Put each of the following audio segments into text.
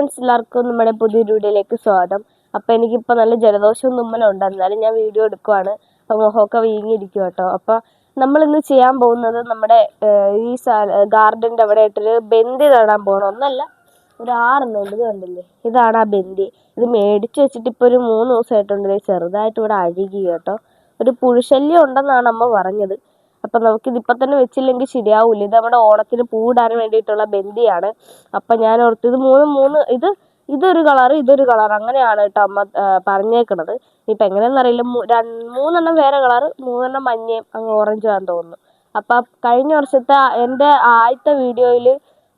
Friends എല്ലാവർക്കും നമ്മുടെ പുതിയൊരു വീഡിയോയിലേക്ക് സ്വാഗതം. അപ്പോൾ എനിക്കിപ്പോൾ നല്ല ജലദോഷവും തുമ്മലുണ്ട് എന്നാലും ഞാൻ വീഡിയോ എടുക്കുവാണ്. അപ്പോൾ മുഖമൊക്കെ വീങ്ങിയിരിക്കും കേട്ടോ. അപ്പോൾ നമ്മളിന്ന് ചെയ്യാൻ പോകുന്നത് നമ്മുടെ ഈ ഗാർഡന്റെ അവിടെ ആയിട്ടൊരു ബന്തി നടാൻ പോകണം ഒന്നല്ല ഒരു ആറെണ്ണം ഇത് കണ്ടില്ലേ? ഇതാണ് ആ ബന്തി. ഇത് മേടിച്ച് വെച്ചിട്ട് ഇപ്പോൾ ഒരു മൂന്ന് ദിവസമായിട്ടുണ്ട്. ചെറുതായിട്ട് ഇവിടെ അഴുകി കേട്ടോ. ഒരു പുഴുശല്യം ഉണ്ടെന്നാണ് അമ്മ പറഞ്ഞത്. അപ്പം നമുക്ക് ഇപ്പം തന്നെ വെച്ചില്ലെങ്കിൽ ശരിയാവില്ല ഇത് നമ്മുടെ ഓണത്തിന് പൂടാൻ വേണ്ടിയിട്ടുള്ള ബന്ദിയാണ് അപ്പം ഞാൻ ഓർത്ത് ഇത് മൂന്ന് മൂന്ന് ഇത് ഇതൊരു കളർ ഇതൊരു കളർ അങ്ങനെയാണ് കേട്ടോ അമ്മ പറഞ്ഞേക്കണത്. ഇപ്പം എങ്ങനെയെന്നറിയില്ല മൂന്നെണ്ണം വേറെ കളർ മൂന്നെണ്ണം മഞ്ഞയും അങ്ങ് ഓറഞ്ചും ആണെന്ന് തോന്നുന്നു. അപ്പം കഴിഞ്ഞ വർഷത്തെ എന്റെ ആദ്യത്തെ വീഡിയോയിൽ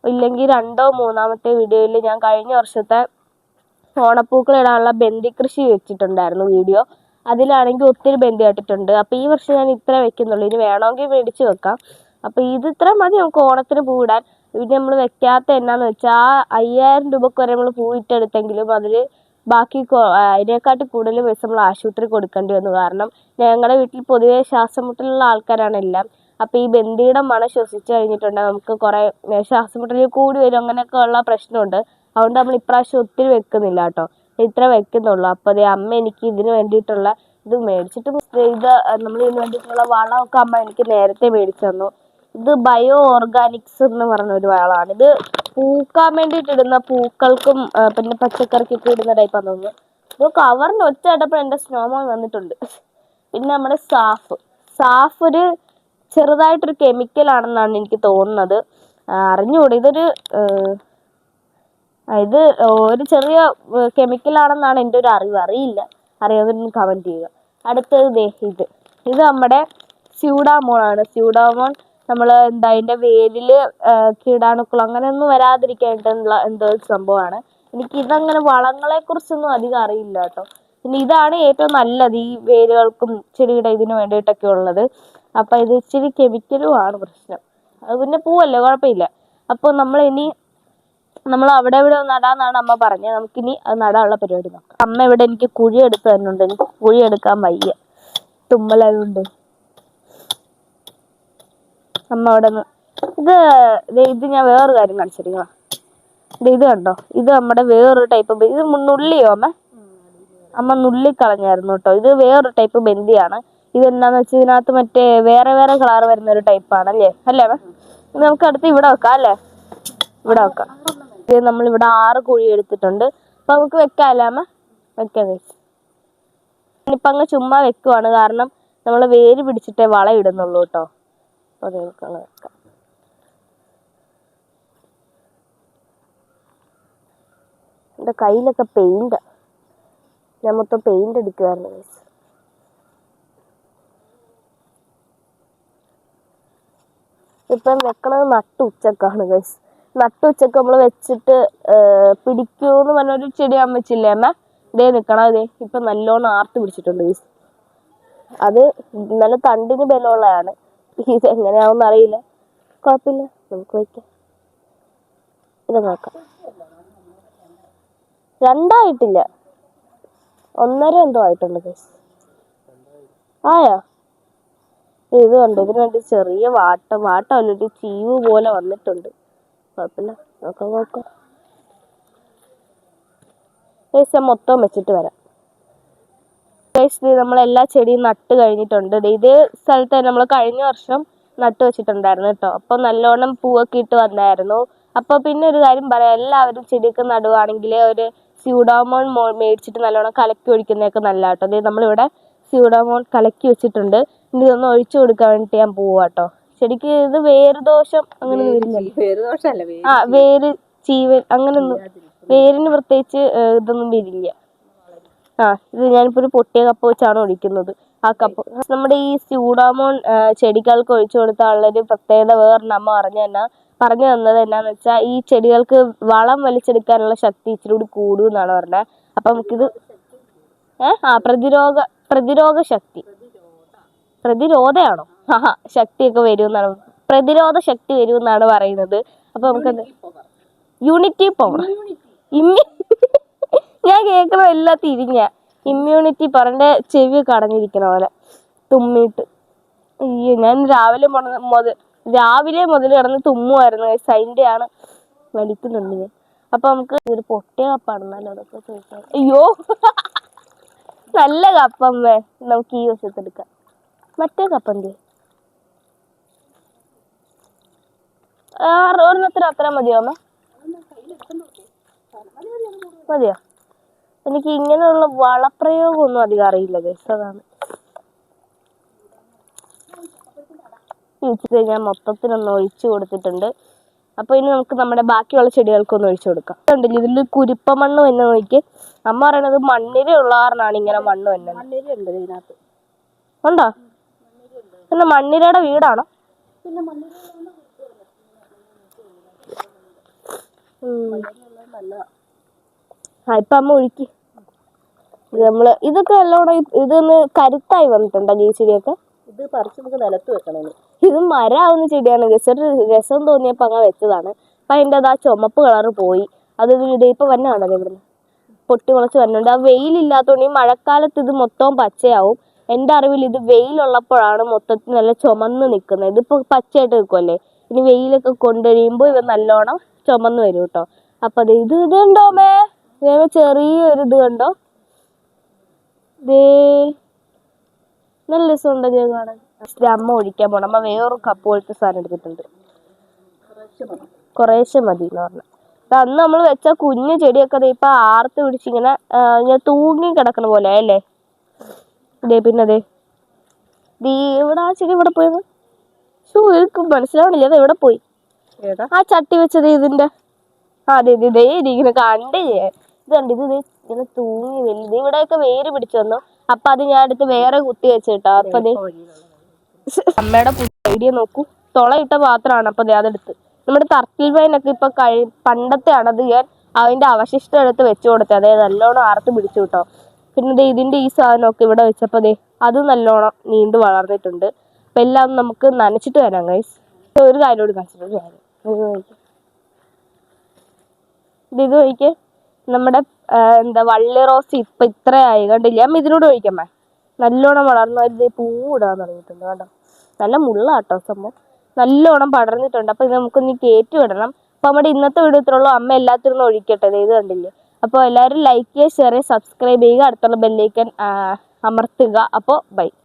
ഇല്ലെങ്കിൽ രണ്ടോ മൂന്നാമത്തെ വീഡിയോയിൽ ഞാൻ കഴിഞ്ഞ വർഷത്തെ ഓണപ്പൂക്കളിടാനുള്ള കൃഷി വെച്ചിട്ടുണ്ടായിരുന്നു വീഡിയോ. അതിലാണെങ്കിൽ ഒത്തിരി ബന്ദി കേട്ടിട്ടുണ്ട് അപ്പോൾ ഈ വർഷം ഞാൻ ഇത്ര വെക്കുന്നുള്ളൂ. ഇനി വേണമെങ്കിൽ മേടിച്ച് വെക്കാം. അപ്പോൾ ഇത് ഇത്ര മതി നമുക്ക് ഓണത്തിന് പൂവിടാൻ പിന്നെ നമ്മൾ വെക്കാത്ത എന്നാന്ന് വെച്ചാൽ ആ അയ്യായിരം രൂപക്ക് വരെ നമ്മൾ പൂവിട്ടെടുത്തെങ്കിലും അതിൽ ബാക്കി അതിനെക്കാട്ടി കൂടുതൽ പൈസ നമ്മൾ ആശുപത്രി കൊടുക്കേണ്ടി വന്നു. കാരണം ഞങ്ങളുടെ വീട്ടിൽ പൊതുവേ ശ്വാസം മുട്ടലുള്ള ആൾക്കാരാണ് എല്ലാം. അപ്പോൾ ഈ ബന്ധിയുടെ മണം ശ്വസിച്ച് കഴിഞ്ഞിട്ടുണ്ടെങ്കിൽ നമുക്ക് കുറേ ശ്വാസമുട്ടലിൽ കൂടി വരും അങ്ങനെയൊക്കെ ഉള്ള പ്രശ്നമുണ്ട്. അതുകൊണ്ട് നമ്മൾ ഇപ്രാവശ്യം ഒത്തിരി വെക്കുന്നില്ല കേട്ടോ. ഇത്ര വെക്കുന്നുള്ളൂ. അപ്പോൾ ദേ അമ്മ എനിക്ക് ഇതിന് വേണ്ടിയിട്ടുള്ള ഇത് മേടിച്ചിട്ട് ഇത് നമ്മൾ ഇതിന് വേണ്ടിയിട്ടുള്ള വളമൊക്കെ അമ്മ എനിക്ക് നേരത്തെ മേടിച്ചു തന്നു. ഇത് ബയോ ഓർഗാനിക്സ് എന്ന് പറഞ്ഞ ഒരു വളമാണ്. ഇത് പൂക്കാൻ വേണ്ടിയിട്ട് ഇടുന്ന പൂക്കൾക്കും പിന്നെ പച്ചക്കറിക്കൊക്കെ ഇടുന്ന ടൈപ്പാന്ന് തോന്നുന്നു. ഇത് കവറിന് ഒറ്റ ഇട്ടപ്പോൾ എന്റെ സ്നോമോൻ വന്നിട്ടുണ്ട്. പിന്നെ നമ്മുടെ സാഫ്. സാഫ് ഒരു ചെറുതായിട്ടൊരു കെമിക്കൽ ആണെന്നാണ് എനിക്ക് തോന്നുന്നത്. അറിഞ്ഞുകൂടി? ഇതൊരു ഇത് ഒരു ചെറിയ കെമിക്കൽ ആണെന്നാണ് എന്റെ ഒരു അറിവ്. അറിയില്ല. അറിയാവുന്നവരൊന്ന് കമന്റ് ചെയ്യുക. അടുത്തത് ദേ ഇത്. ഇത് നമ്മുടെ സ്യൂഡാമോൺ ആണ് സ്യൂഡാമോൺ നമ്മൾ എന്താ അതിന്റെ വേരിൽ കീടാണുക്കൾ അങ്ങനെയൊന്നും വരാതിരിക്കാനായിട്ടുള്ള എന്തോ ഒരു സംഭവമാണ്. എനിക്ക് ഇതങ്ങനെ വളങ്ങളെ കുറിച്ചൊന്നും അധികം അറിയില്ല കേട്ടോ. പിന്നെ ഇതാണ് ഏറ്റവും നല്ലത് ഈ വേരുകൾക്കും ചെടിയുടെ ഇതിന് വേണ്ടിയിട്ടൊക്കെ ഉള്ളത്. അപ്പം ഇത് ഇച്ചിരി കെമിക്കലും ആണ് പ്രശ്നം. അത് പിന്നെ പൂവല്ലേ കുഴപ്പമില്ല. അപ്പോൾ നമ്മൾ ഇനി നമ്മൾ അവിടെ ഇവിടെ നടാന്നാണ് അമ്മ പറഞ്ഞത്. നമുക്കിനി അത് നടാനുള്ള പരിപാടി നോക്കാം. അമ്മ ഇവിടെ എനിക്ക് കുഴി എടുത്ത് തന്നുണ്ട് എനിക്ക് കുഴി എടുക്കാൻ വയ്യ. തുമ്മലായതുകൊണ്ട്. അമ്മ അവിടെ ഇത് ഇത് ഞാൻ വേറൊരു കാര്യം കാണിച്ചിരിക്കണം ഇത് ഇത് കണ്ടോ? ഇത് നമ്മുടെ വേറൊരു ടൈപ്പ് ഇത് നുള്ളിയോ അമ്മ? അമ്മ നുള്ളി കളഞ്ഞായിരുന്നു കേട്ടോ. ഇത് വേറൊരു ടൈപ്പ് ബന്ദിയാണ് ഇത് എന്താന്ന് വെച്ചാൽ ഇതിനകത്ത് മറ്റേ വേറെ വേറെ കളർ വരുന്ന ഒരു ടൈപ്പാണ് അല്ലേ അല്ലേ അമ്മ? നമുക്ക് അടുത്ത് ഇവിടെ വെക്കാം അല്ലേ? ഇവിടെ വെക്കാം. ഇവിടെ ആറ് കുഴി എടുത്തിട്ടുണ്ട്. അപ്പൊ നമുക്ക് വെക്കാലാമ വെക്കാം കഴിച്ച് ഇനിയിപ്പം അങ്ങ് ചുമ്മാ വെക്കുവാണ്. കാരണം നമ്മൾ വേര് പിടിച്ചിട്ടേ വള ഇടുന്നുള്ളൂ കേട്ടോ. അതെ അത് വെക്കാം. എന്റെ കയ്യിലൊക്കെ പെയിന്റ് ഞാൻ മൊത്തം പെയിന്റ് അടിക്കുമായിരുന്നു. ഇപ്പം വെക്കണത് നട്ട് ഉച്ചക്കാണ് ഗൈസ് നട്ടു ഉച്ചയ്ക്ക് നമ്മൾ വെച്ചിട്ട് പിടിക്കൂന്ന് പറഞ്ഞൊരു ചെടി ഞാൻ വെച്ചില്ലേ അമ്മ? ഇതേ നിക്കണം ഇതേ? ഇപ്പൊ നല്ലോണം ആർത്ത് പിടിച്ചിട്ടുണ്ട് ഗൈസ് അത് നല്ല തണ്ടിന് ബലമുള്ളതാണ്. ഇത് എങ്ങനെയാവുമെന്ന് അറിയില്ല. കുഴപ്പമില്ല നമുക്ക് വയ്ക്കാം ഇത് നോക്കാം. രണ്ടായിട്ടില്ല. ഒന്നര എന്തോ ആയിട്ടുണ്ട് ഗൈസ് ആയോ? ഇത് കണ്ടു? ഇതിന് വേണ്ടി ചെറിയ വാട്ടം. വാട്ടം അല്ലിട്ട് ചീവ് പോലെ വന്നിട്ടുണ്ട്. കുഴപ്പമില്ല. നോക്കാം നോക്കാം. ഗൈസ് ഞാൻ മൊത്തം വെച്ചിട്ട് വരാം. ഗൈസ് ഇത് നമ്മൾ എല്ലാ ചെടിയും നട്ട് കഴിഞ്ഞിട്ടുണ്ട്. ഇതേ സ്ഥലത്ത് നമ്മൾ കഴിഞ്ഞ വർഷം നട്ട് വെച്ചിട്ടുണ്ടായിരുന്നു കേട്ടോ. അപ്പോൾ നല്ലോണം പൂവൊക്കെ ഇട്ട് വന്നായിരുന്നു. അപ്പോൾ പിന്നെ ഒരു കാര്യം പറയാം. എല്ലാവരും ചെടിയൊക്കെ നടുവാണെങ്കിൽ ഒരു സ്യൂഡോമോൺ മേടിച്ചിട്ട് നല്ലോണം കലക്കി ഒഴിക്കുന്നതൊക്കെ നല്ല കേട്ടോ അതായത് നമ്മളിവിടെ സ്യൂഡോമോൺ കലക്കി വെച്ചിട്ടുണ്ട്. ഇനി ഇതൊന്ന് ഒഴിച്ചു കൊടുക്കാൻ വേണ്ടിയിട്ട് ഞാൻ പോവാ കേട്ടോ ചെടിക്ക് ഇത് വേര് ദോഷം അങ്ങനെ വരുന്നില്ല. ആ വേര് ചീവൽ അങ്ങനൊന്നും വേരിന് പ്രത്യേകിച്ച് ഇതൊന്നും വരില്ല. ആ ഇത് ഞാനിപ്പോ ഒരു പൊട്ടിയ കപ്പ് വെച്ചാണ് ഒഴിക്കുന്നത്. ആ കപ്പ് നമ്മുടെ ഈ സ്യൂഡാമോൺ ചെടികൾക്ക് ഒഴിച്ചു കൊടുത്താലുള്ള ഒരു പ്രത്യേകത വേറൊരു അമ്മ പറഞ്ഞു തന്നെ പറഞ്ഞു തന്നത് എന്നാന്ന് വെച്ചാൽ ഈ ചെടികൾക്ക് വളം വലിച്ചെടുക്കാനുള്ള ശക്തി ഇച്ചിരി കൂടി കൂടും എന്നാണ് പറഞ്ഞത് അപ്പൊ നമുക്കിത് ഏഹ് ആ പ്രതിരോധ പ്രതിരോധ ശക്തി. പ്രതിരോധയാണോ? ശക്തിയൊക്കെ വരും എന്നാണ് പ്രതിരോധ ശക്തി വരും എന്നാണ് പറയുന്നത്. അപ്പൊ നമുക്ക് യൂണിറ്റി പവർ ഇമ്മ്യൂ ഞാൻ കേൾക്കണ എല്ലാം തിരിഞ്ഞ. ഇമ്മ്യൂണിറ്റി പറഞ്ഞ ചെവി കടഞ്ഞിരിക്കണ പോലെ. തുമ്മിട്ട് അയ്യോ ഞാൻ രാവിലെ മുതൽ രാവിലെ മുതൽ കിടന്ന് തുമ്മുമായിരുന്നു അതിന്റെ ആണ് വലിക്കുന്നുണ്ട് ഞാൻ. അപ്പൊ നമുക്ക് ഇതൊരു പൊട്ടിയ കപ്പാണെന്നല്ലോ അതൊക്കെ ചോദിക്കാം അയ്യോ. നല്ല കപ്പമ്മേ. നമുക്ക് ഈ വശത്തെടുക്കാം മറ്റേ മറ്റേ കപ്പ ഒരെണ്ണത്തിന് അത്ര മതിയോ മതിയോ? എനിക്ക് ഇങ്ങനെയുള്ള വളപ്രയോഗമൊന്നും അധികം അറിയില്ല അതാണ്. ഉച്ചത്തെ ഞാൻ മൊത്തത്തിലൊന്ന് ഒഴിച്ചു കൊടുത്തിട്ടുണ്ട്. അപ്പൊ ഇനി നമുക്ക് നമ്മുടെ ബാക്കിയുള്ള ചെടികൾക്കൊന്ന് ഒഴിച്ചു കൊടുക്കാം. ഇതിൽ കുരുപ്പ മണ്ണ് തന്നെ നോക്കി. അമ്മ പറയണത് മണ്ണിര ഉള്ള കാരണമാണ് ഇങ്ങനെ മണ്ണ് തന്നെ ഉണ്ടോ? പിന്നെ മണ്ണിരയുടെ വീടാണോ? പിന്നെ മണ്ണിര ഉം. നല്ലതാ ആ ഇപ്പൊ അമ്മ ഒഴുക്കി. നമ്മൾ ഇതൊക്കെ നല്ലോണം ഇതൊന്ന് കരുത്തായി വന്നിട്ടുണ്ടോ ഈ ചെടിയൊക്കെ? ഇത് പറിച്ച് നമുക്ക് നിലത്ത് വെക്കണം ഇത് മരാവുന്ന ചെടിയാണ്. ഗസറ് രസം തോന്നിയപ്പോ അങ്ങനെ വെച്ചതാണ്. അപ്പൊ അതിന്റെ അത് ആ ചുമപ്പ് കളറ് പോയി. അത് ഇത് ഇപ്പൊ വന്നാണല്ലോ ഇവിടുന്ന്. പൊട്ടി മുളച്ച് വരുന്നുണ്ട് ആ വെയിലില്ലാത്തതുകൊണ്ട് ഈ മഴക്കാലത്ത് ഇത് മൊത്തവും പച്ചയാവും. എന്റെ അറിവിൽ ഇത് വെയിലുള്ളപ്പോഴാണ് മൊത്തത്തിൽ നല്ല ചുമന്ന് നിൽക്കുന്നത്. ഇതിപ്പോ പച്ചയായിട്ട് നിൽക്കുമല്ലേ ഇനി വെയിലൊക്കെ കൊണ്ടുവരുമ്പോൾ ഇവ നല്ലോണം ചുമന്ന് വരും കേട്ടോ. അപ്പൊ അത് ഇത് ഇത് ഉണ്ടോ മേ? ഇതേ ചെറിയൊരു ഇത് കണ്ടോ? ദേ നല്ല രസമുണ്ടോ ഞാൻ കാണാൻ. അമ്മ ഒഴിക്കാൻ പോണം. അമ്മ വേറൊരു കപ്പ് പോലത്തെ സാധനം എടുത്തിട്ടുണ്ട്. കുറേശ്ശെ മതി എന്ന് പറഞ്ഞു. അപ്പൊ അന്ന് നമ്മൾ വെച്ച കുഞ്ഞു ചെടിയൊക്കെ ഇപ്പൊ ആർത്ത് പിടിച്ചിങ്ങനെ ഞാൻ ഇങ്ങനെ തൂങ്ങി കിടക്കണ പോലെ അല്ലേ ദേ പിന്നെ ദേ. ദീ ഇവിടെ ആ ചെടി ഇവിടെ പോയത്? ഷൂ എനിക്ക് മനസ്സിലാവണില്ല. അത് എവിടെ പോയി? ആ ചട്ടി വെച്ചത് ഇതിന്റെ. അതെ ഇത് ഇതേ ഇങ്ങനെ കണ്ടില്ലേ ഇത് കണ്ട് ഇത് ഇങ്ങനെ തൂങ്ങി വലുത് ഇവിടെയൊക്കെ വേര് പിടിച്ചു വന്നു. അപ്പൊ അത് ഞാൻ എടുത്ത് വേറെ കുത്തി വെച്ചിട്ടോ. അപ്പൊ ദേ അമ്മയുടെ ഐഡിയ നോക്കൂ. തുളയിട്ട പാത്രമാണ് അപ്പൊ അതെടുത്ത്. നമ്മുടെ തർക്കിൽ വൈനൊക്കെ ഇപ്പൊ കഴി പണ്ടത്തെ ആണത് ഞാൻ അതിന്റെ അവശിഷ്ടം എടുത്ത് വെച്ചു കൊടുത്തത്. അതായത് നല്ലോണം ആർത്ത് പിടിച്ചു കേട്ടോ. പിന്നെ ഇതിന്റെ ഈ സാധനമൊക്കെ ഇവിടെ വെച്ചപ്പോ ദേ അത് നല്ലോണം നീണ്ടു വളർന്നിട്ടുണ്ട്. അപ്പൊ എല്ലാം നമുക്ക് നനച്ചിട്ട് വരാം ഗൈസ് ഒരു കാര്യം കൂടി കാണിച്ചിട്ട് ഒരു കാര്യം ഇത് ഒഴിക്ക്. നമ്മുടെ എന്താ വള്ളി റോസ് ഇപ്പൊ ഇത്രയായി കണ്ടില്ല അമ്മ ഇതിലൂടെ ഒഴിക്കമ്മേ നല്ലോണം വളർന്നു ഇത് പൂവിടാൻ തുടങ്ങിയിട്ടുണ്ട് കേട്ടോ നല്ല മുള്ളാട്ടോ സംഭവം. നല്ലോണം പടർന്നിട്ടുണ്ട്. അപ്പൊ ഇത് നമുക്കൊന്ന് കയറ്റി വിടണം. അപ്പൊ നമ്മുടെ ഇന്നത്തെ വീഡിയോ ഇത്രയുള്ളൂ അമ്മ എല്ലാത്തിനും ഒഴിക്കട്ടെ. ഇത് കണ്ടില്ലേ? അപ്പോൾ എല്ലാവരും ലൈക്ക് ചെയ്യുക ഷെയർ ചെയ്യുക. സബ്സ്ക്രൈബ് ചെയ്യുക അടുത്തുള്ള ബെല്ലേക്കൻ അമർത്തുക. അപ്പോൾ ബൈ